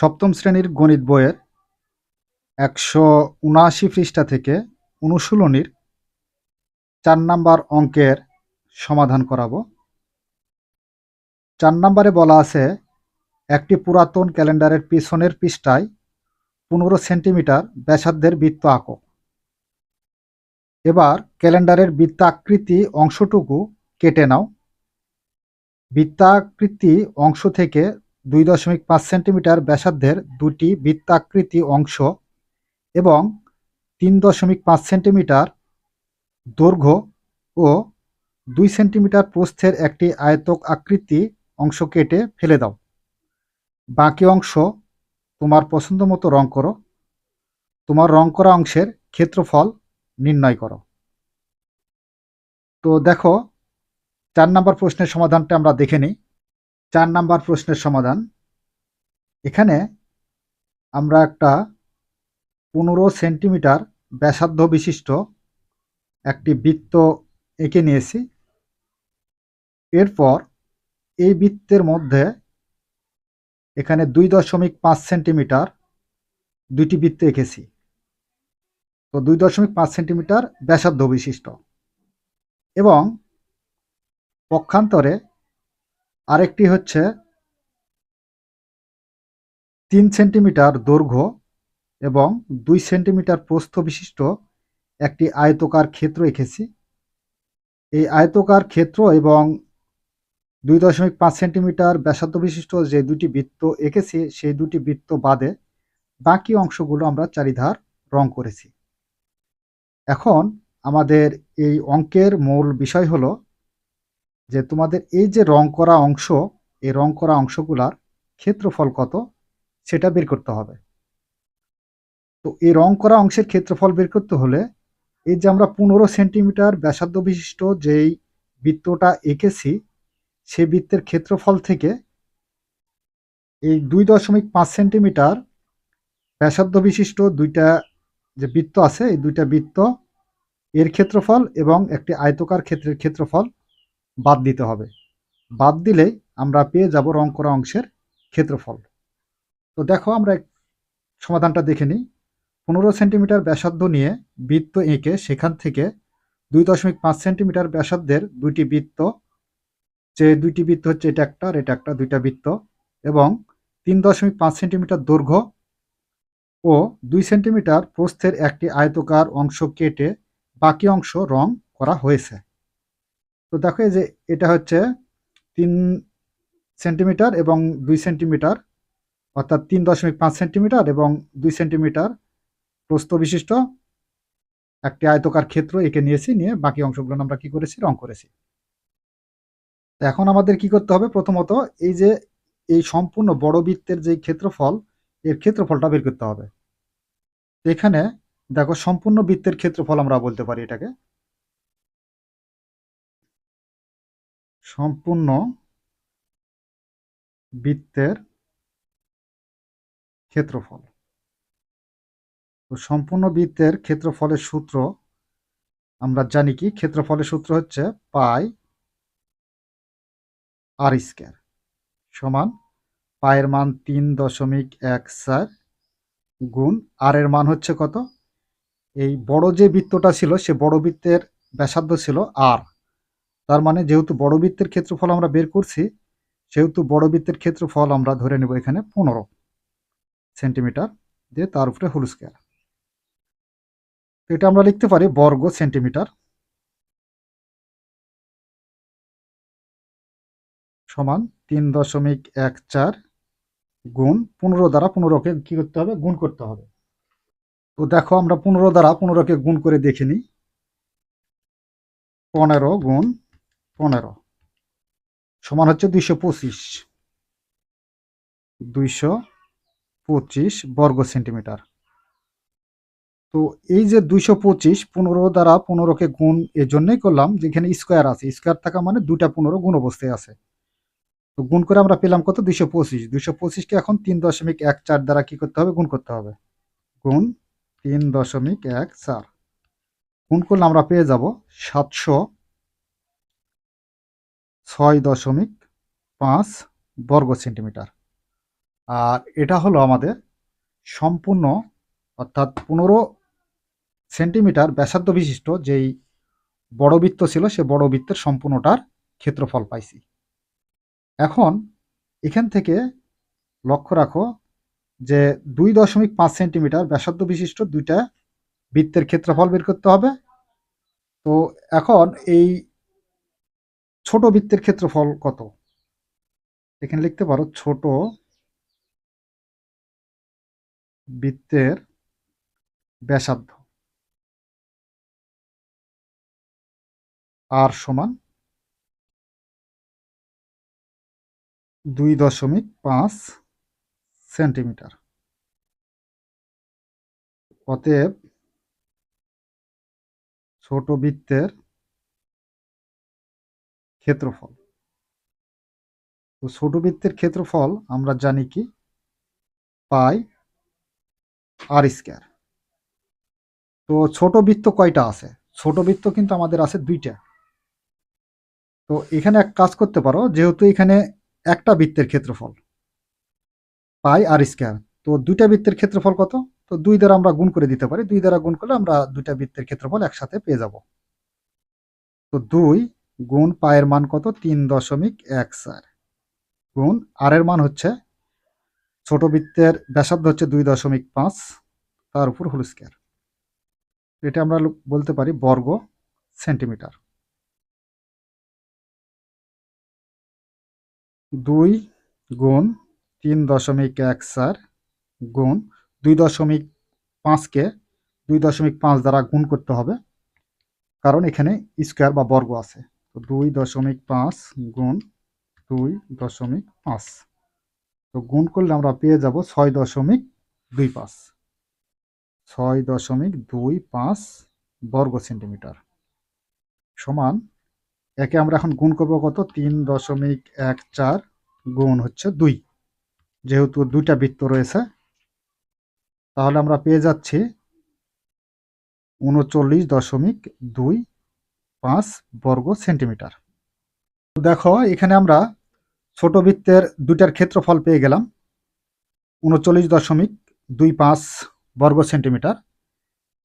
সপ্তম শ্রেণির গণিত বইয়ের একশো উনআশি পৃষ্ঠা থেকে অনুশীলনীর চার নাম্বার অঙ্কের সমাধান করাবো। চার নাম্বারে বলা আছে, একটি পুরাতন ক্যালেন্ডারের পিছনের পৃষ্ঠায় পনেরো সেন্টিমিটার ব্যাসার্ধের বৃত্ত আঁকো। এবার ক্যালেন্ডারের বৃত্তাকৃতি অংশটুকু কেটে নাও। বৃত্তাকৃতি অংশ থেকে দুই দশমিক পাঁচ সেন্টিমিটার ব্যাসার্ধের দুটি বৃত্তাকৃতি অংশ এবং তিন দশমিক পাঁচ সেন্টিমিটার দৈর্ঘ্য ও দুই সেন্টিমিটার প্রস্থের একটি আয়তক আকৃতি অংশ কেটে ফেলে দাও। বাকি অংশ তোমার পছন্দ মতো রং করো। তোমার রং করা অংশের ক্ষেত্রফল নির্ণয় করো। তো দেখো, চার নম্বর প্রশ্নের সমাধানটা আমরা দেখে নিই। চার নাম্বার প্রশ্নের সমাধান। এখানে আমরা একটা পনেরো সেন্টিমিটার ব্যাসার্ধ বিশিষ্ট একটি বৃত্ত এঁকে নিয়েছি। এরপর এই বৃত্তের মধ্যে এখানে দুই দশমিক পাঁচ সেন্টিমিটার দুইটি বৃত্ত এঁকেছি। তো দুই দশমিক পাঁচ সেন্টিমিটার ব্যাসার্ধ বিশিষ্ট এবং পক্ষান্তরে আরেকটি হচ্ছে তিন সেন্টিমিটার দৈর্ঘ্য এবং দুই সেন্টিমিটার প্রস্থ বিশিষ্ট একটি আয়তকার ক্ষেত্র এঁকেছি। এই আয়তকার ক্ষেত্র এবং দুই দশমিক পাঁচ সেন্টিমিটার ব্যাসার্ধ বিশিষ্ট যে দুটি বৃত্ত এঁকেছি, সেই দুটি বৃত্ত বাদে বাকি অংশগুলো আমরা চারিধার রং করেছি। এখন আমাদের এই অঙ্কের মূল বিষয় হলো যে তোমাদের এই যে রং করা অংশ, এই রং করা অংশগুলার ক্ষেত্রফল কত, সেটা বের করতে হবে। তো এই রং করা অংশের ক্ষেত্রফল বের করতে হলে এই যে আমরা পনেরো সেন্টিমিটার ব্যাসার্ধ বিশিষ্ট যেই বৃত্তটা এঁকেছি, সেই বৃত্তের ক্ষেত্রফল থেকে এই দুই দশমিক পাঁচ সেন্টিমিটার ব্যাসার্ধ বিশিষ্ট দুইটা যে বৃত্ত আছে, এই দুইটা বৃত্ত এর ক্ষেত্রফল এবং একটি আয়তকার ক্ষেত্রের ক্ষেত্রফল বাদ দিতে হবে। বাদ দিলেই আমরা পেয়ে যাব রং করা অংশের ক্ষেত্রফল। তো দেখো আমরা সমাধানটা দেখে নিই। পনেরো সেন্টিমিটার ব্যাসার্ধ নিয়ে বৃত্ত এঁকে সেখান থেকে দুই দশমিক পাঁচ সেন্টিমিটার ব্যাসার্ধের দুইটি বৃত্ত, যে দুইটি বৃত্ত হচ্ছে এটা একটা আর এটা একটা দুইটা বৃত্ত, এবং তিন দশমিক পাঁচ সেন্টিমিটার দৈর্ঘ্য ও দুই সেন্টিমিটার প্রস্থের একটি আয়তকার অংশ কেটে বাকি অংশ রং করা হয়েছে। তো দেখো যে এটা হচ্ছে তিন সেন্টিমিটার এবং দুই সেন্টিমিটার, অর্থাৎ তিন দশমিক পাঁচ সেন্টিমিটার এবং দুই সেন্টিমিটার প্রস্থ বিশিষ্ট একটি আয়তকার ক্ষেত্র এঁকে নিয়েছি, নিয়ে বাকি অংশগুলো আমরা কি করেছি? রং করেছি। এখন আমাদের কি করতে হবে? প্রথমত এই যে এই সম্পূর্ণ বড় বৃত্তের যে ক্ষেত্রফল, এর ক্ষেত্রফলটা বের করতে হবে। এখানে দেখো সম্পূর্ণ বৃত্তের ক্ষেত্রফল আমরা বলতে পারি এটাকে। সম্পূর্ণ বৃত্তের ক্ষেত্রফল। তো সম্পূর্ণ বৃত্তের ক্ষেত্রফলের সূত্র আমরা জানি কি? ক্ষেত্রফলের সূত্র হচ্ছে পাই আর স্কোয়ার সমান পায়ের মান তিন দশমিক এক চার গুণ আর এর মান হচ্ছে কত? এই বড় যে বৃত্তটা ছিল, সে বড় বৃত্তের ব্যাসার্ধ ছিল আর তার মানে যেহেতু বড় বৃত্তের ক্ষেত্রফল আমরা বের করছি, সেহেতু বড় বৃত্তের ক্ষেত্রফল আমরা ধরে নেব এখানে পনেরো সেন্টিমিটার দিয়ে তার উপরে হোল স্কোয়ার। তো এটা আমরা লিখতে পারি বর্গ সেন্টিমিটার সমান তিন দশমিক এক চার গুণ পনেরো দ্বারা পনেরোকে কি করতে হবে? গুণ করতে হবে। তো দেখো আমরা পনেরো দ্বারা পনেরোকে গুণ করে দেখে নিই। পনেরো গুণ পনেরো সমান হচ্ছে দুইশো পঁচিশ। দুইশো পঁচিশ বর্গ সেন্টিমিটার। তো এই যে দুইশো পঁচিশ পনেরো দ্বারা পনেরোকে গুণ এর জন্যই করলাম যেখানে স্কোয়ার আছে। স্কোয়ার থাকা মানে দুটা পনেরো গুণ অবস্থায় আছে। তো গুণ করে আমরা পেলাম কত? দুইশো পঁচিশ। দুইশো পঁচিশকে এখন তিন দশমিক এক চার দ্বারা কি করতে হবে? গুণ করতে হবে। গুণ তিন দশমিক এক চার। গুণ করলে আমরা পেয়ে যাব সাতশো ছয় দশমিক পাঁচ বর্গ সেন্টিমিটার। আর এটা হলো আমাদের সম্পূর্ণ অর্থাৎ পনেরো সেন্টিমিটার ব্যাসার্ধ বিশিষ্ট যেই বড় বৃত্ত ছিল, সে বড় বৃত্তের সম্পূর্ণটার ক্ষেত্রফল পাইছি। এখন এখান থেকে লক্ষ্য রাখো যে দুই দশমিক পাঁচ সেন্টিমিটার ব্যাসার্ধ বিশিষ্ট দুইটা বৃত্তের ক্ষেত্রফল বের করতে হবে। তো এখন এই ছোট বৃত্তের ক্ষেত্রফল কত? এখানে লিখতে পারো, ছোট বৃত্তের ব্যাসার্ধ আর সমান দুই দশমিক পাঁচ সেন্টিমিটার। অতএব ছোট বৃত্তের ক্ষেত্রফল। তো ছোট বৃত্তের ক্ষেত্রফল আমরা জানি কি? পাই আর স্কোয়ার তো ছোট বৃত্ত কয়টা আছে? ছোট বৃত্ত কিন্তু আমাদের আছে দুইটা। তো এখানে এক কাজ করতে পারো, যেহেতু এখানে একটা বৃত্তের ক্ষেত্রফল, পাই আর স্কোয়ার তো দুইটা বৃত্তের ক্ষেত্রফল কত? তো দুই দ্বারা আমরা গুণ করে দিতে পারি। দুই দ্বারা গুণ করলে আমরা দুইটা বৃত্তের ক্ষেত্রফল একসাথে পেয়ে যাব। তো দুই গুণ পায়ের মান কত? তিন দশমিক এক চার। গুণ আর এর মান হচ্ছে, ছোট বৃত্তের ব্যাসার্ধ হচ্ছে দুই দশমিক পাঁচ, তার উপর হোল স্কোয়ার এটা আমরা বলতে পারি বর্গ সেন্টিমিটার। দুই গুণ তিন দশমিক এক চার গুণ দুই দশমিক পাঁচকে দুই দশমিক পাঁচ দ্বারা গুণ করতে হবে, কারণ এখানে স্কোয়ার বা বর্গ আছে। তো দুই দশমিক পাঁচ গুণ দুই দশমিক পাঁচ। তো গুণ করলে আমরা পেয়ে যাব ছয় দশমিক দুই পাঁচ। ছয় দশমিক দুই পাঁচ বর্গ সেন্টিমিটার। সমান একে আমরা এখন গুণ করব কত? তিন দশমিক এক চার গুণ হচ্ছে দুই। যেহেতু দুইটা বৃত্ত রয়েছে, তাহলে আমরা পেয়ে যাচ্ছি উনচল্লিশ দশমিক দুই পাঁচ বর্গ সেন্টিমিটার। দেখো, এখানে আমরা ছোট বৃত্তের দুইটার ক্ষেত্রফল পেয়ে গেলাম। উনচল্লিশ দশমিক দুই পাঁচ বর্গ সেন্টিমিটার।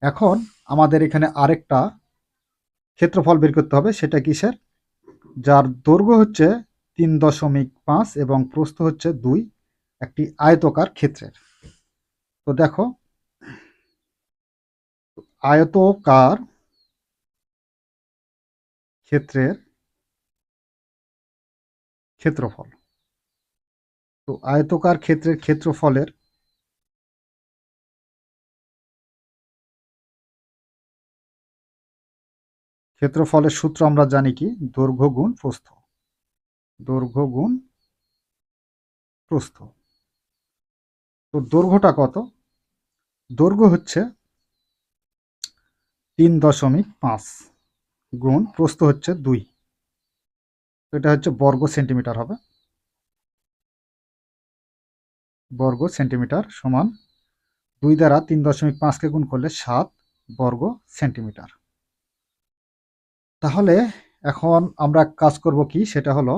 এখন আমাদের এখানে আরেকটা ক্ষেত্রফল বের করতে হবে, সেটা কিসের? যার দৈর্ঘ্য হচ্ছে তিন দশমিক পাঁচ এবং প্রস্থ হচ্ছে দুই, একটি আয়তকার ক্ষেত্রের। তো দেখো, আয়তকার ক্ষেত্রের ক্ষেত্রফল। তো আয়তকার ক্ষেত্রের ক্ষেত্রফলের ক্ষেত্রফলের সূত্র আমরা জানি কি? দৈর্ঘ্য গুণ প্রস্থ। দৈর্ঘ্য গুণ প্রস্থ। তো দৈর্ঘ্যটা কত? দৈর্ঘ্য হচ্ছে তিন দশমিক পাঁচ। গুণ, প্রস্থ হচ্ছে দুই। এটা হচ্ছে বর্গ সেন্টিমিটার হবে। বর্গ সেন্টিমিটার সমান দুই দ্বারা তিন দশমিক পাঁচকে গুণ করলে সাত বর্গ সেন্টিমিটার। তাহলে এখন আমরা কাজ করব কি? সেটা হলো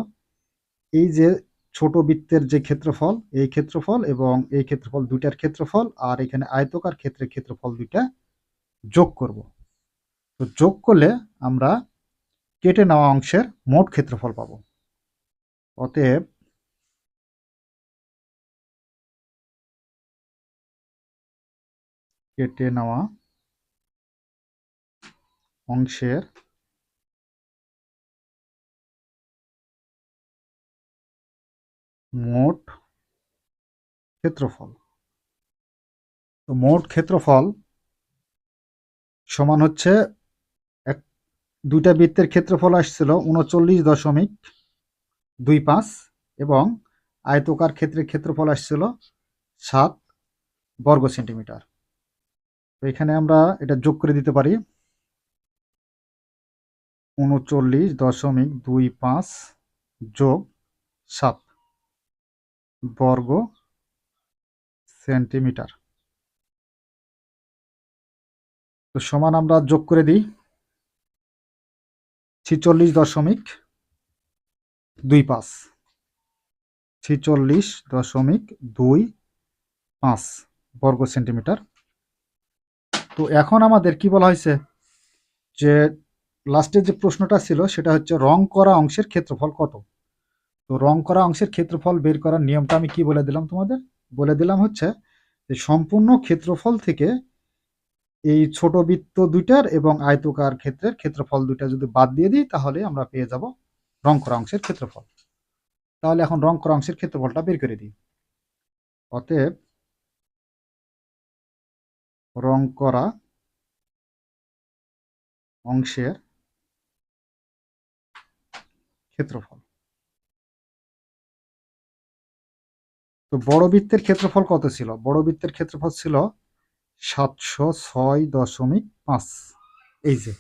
এই যে ছোট বৃত্তের যে ক্ষেত্রফল, এই ক্ষেত্রফল এবং এই ক্ষেত্রফল দুইটার ক্ষেত্রফল আর এখানে আয়তকার ক্ষেত্রের ক্ষেত্রফল দুইটা যোগ করব। তো যোগ করলে আমরা কেটে নেওয়া অংশের মোট ক্ষেত্রফল পাব। অতএব কেটে নেওয়া অংশের মোট ক্ষেত্রফল। তো মোট ক্ষেত্রফল সমান হচ্ছে দুইটা বৃত্তের ক্ষেত্রফল আসছিল উনচল্লিশ দশমিক দুই পাঁচ এবং আয়তকার ক্ষেত্রের ক্ষেত্রফল আসছিল সাত বর্গ সেন্টিমিটার। তো এখানে আমরা এটা যোগ করে দিতে পারি। উনচল্লিশ দশমিক দুই পাঁচ যোগ সাত বর্গ সেন্টিমিটার। তো সমান আমরা যোগ করে দিই। ছিচল্লিশ দশমিক দুই পাঁচ। ছিচল্লিশ দশমিক দুই পাঁচ বর্গ সেন্টিমিটার। তো এখন আমাদের কি বলা হয়েছে? যে লাস্টের যে প্রশ্নটা ছিল, সেটা হচ্ছে রং করা অংশের ক্ষেত্রফল কত? তো রং করা অংশের ক্ষেত্রফল বের করার নিয়মটা আমি কি বলে দিলাম তোমাদের? বলে দিলাম হচ্ছে যে সম্পূর্ণ ক্ষেত্রফল থেকে এই ছোট বৃত্ত দুইটার এবং আয়তকার ক্ষেত্রের ক্ষেত্রফল দুইটা যদি বাদ দিয়ে দিই, তাহলে আমরা পেয়ে যাব রং করা অংশের ক্ষেত্রফল। তাহলে এখন রং করা অংশের ক্ষেত্রফলটা বের করে দিই। অতএব রং করা অংশের ক্ষেত্রফল। তো বড় বৃত্তের ক্ষেত্রফল কত ছিল? বড় বৃত্তের ক্ষেত্রফল ছিল সাতশো ছয় দশমিক পাঁচ। এই যে,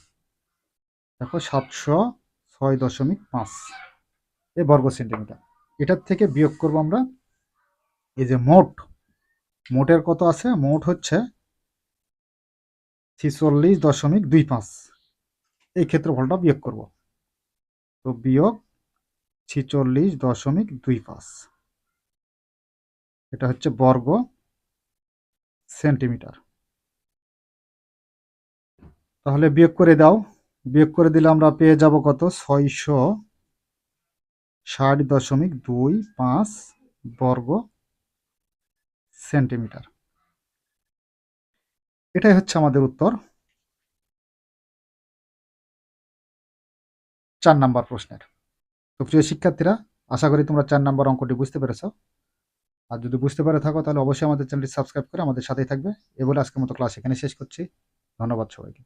দেখো সাতশো ছয় দশমিক পাঁচ। এ বর্গ সেন্টিমিটার। এটার থেকে বিয়োগ করব আমরা এই যে মোট। মোটের কত আছে? মোট হচ্ছে ছিচল্লিশ দশমিক দুই পাঁচ। এই ক্ষেত্রফলটা বিয়োগ করব। তো বিয়োগ ছিচল্লিশ দশমিক দুই পাঁচ। এটা হচ্ছে বর্গ সেন্টিমিটার। তাহলে বিয়োগ করে দাও। বিয়োগ করে দিলে আমরা পেয়ে যাব কত? ছয়শো ষাট দশমিক দুই পাঁচ বর্গ সেন্টিমিটার। এটাই হচ্ছে আমাদের উত্তর। চার নাম্বার প্রশ্নের। তো প্রিয় শিক্ষার্থীরা, আশা করি তোমরা চার নাম্বার অঙ্কটি বুঝতে পেরেছ। আর যদি বুঝতে পারে থাকো, তাহলে অবশ্যই আমাদের চ্যানেলটি সাবস্ক্রাইব করে আমাদের সাথেই থাকবে। এ বলে আজকের মতো ক্লাস এখানে শেষ করছি। ধন্যবাদ সবাইকে।